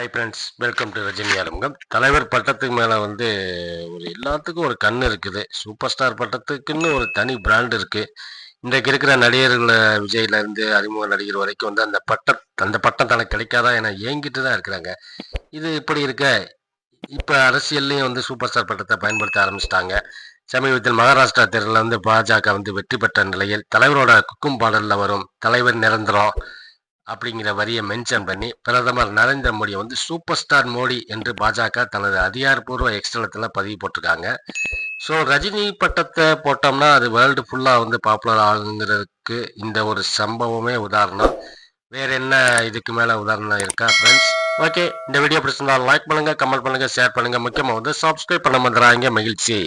Hi friends welcome to Rajini ஆரம்பம் தலைவர் பட்டத்துக்கு மேலே வந்து ஒரு எல்லாத்துக்கும் ஒரு கண் இருக்குது. சூப்பர் ஸ்டார் பட்டத்துக்குன்னு ஒரு தனி பிராண்ட் இருக்குது இன்றைக்கு இருக்கிற நடிகர்களை விஜயிலேருந்து அறிமுக நடிகர் வரைக்கும் வந்து அந்த பட்டம் அந்த பட்டம் தனக்கு கிடைக்காதா என ஏங்கிட்டு தான் இருக்கிறாங்க. இது இப்படி இருக்க இப்போ அரசியல்லையும் வந்து சூப்பர் ஸ்டார் பட்டத்தை பயன்படுத்த ஆரம்பிச்சிட்டாங்க. சமீபத்தில் மகாராஷ்டிரா தேர்தலில் வந்து பாஜக வந்து வெற்றி பெற்ற நிலையில் தலைவரோட குக்கும் பாடலில் வரும் தலைவர் நிரந்தரம் அப்படிங்கிற வரியை மென்ஷன் பண்ணி பிரதமர் நரேந்திர மோடியை வந்து சூப்பர் ஸ்டார் மோடி என்று பாஜக தனது அதிகாரப்பூர்வ எக்ஸ்டலத்தில் பதிவு போட்டிருக்காங்க. ஸோ ரஜினி பட்டத்தை போட்டோம்னா அது வேர்ல்டு ஃபுல்லாக வந்து பாப்புலர் ஆகுங்கிறதுக்கு இந்த ஒரு சம்பவமே உதாரணம். வேற என்ன இதுக்கு மேலே உதாரணம் இருக்கா ஃப்ரெண்ட்ஸ் ஓகே இந்த வீடியோ பிடிச்சிருந்தாலும் லைக் பண்ணுங்கள் கமெண்ட் பண்ணுங்கள் ஷேர் பண்ணுங்கள் முக்கியமாக வந்து சப்ஸ்கிரைப் பண்ண வந்துடுறாங்க மகிழ்ச்சி.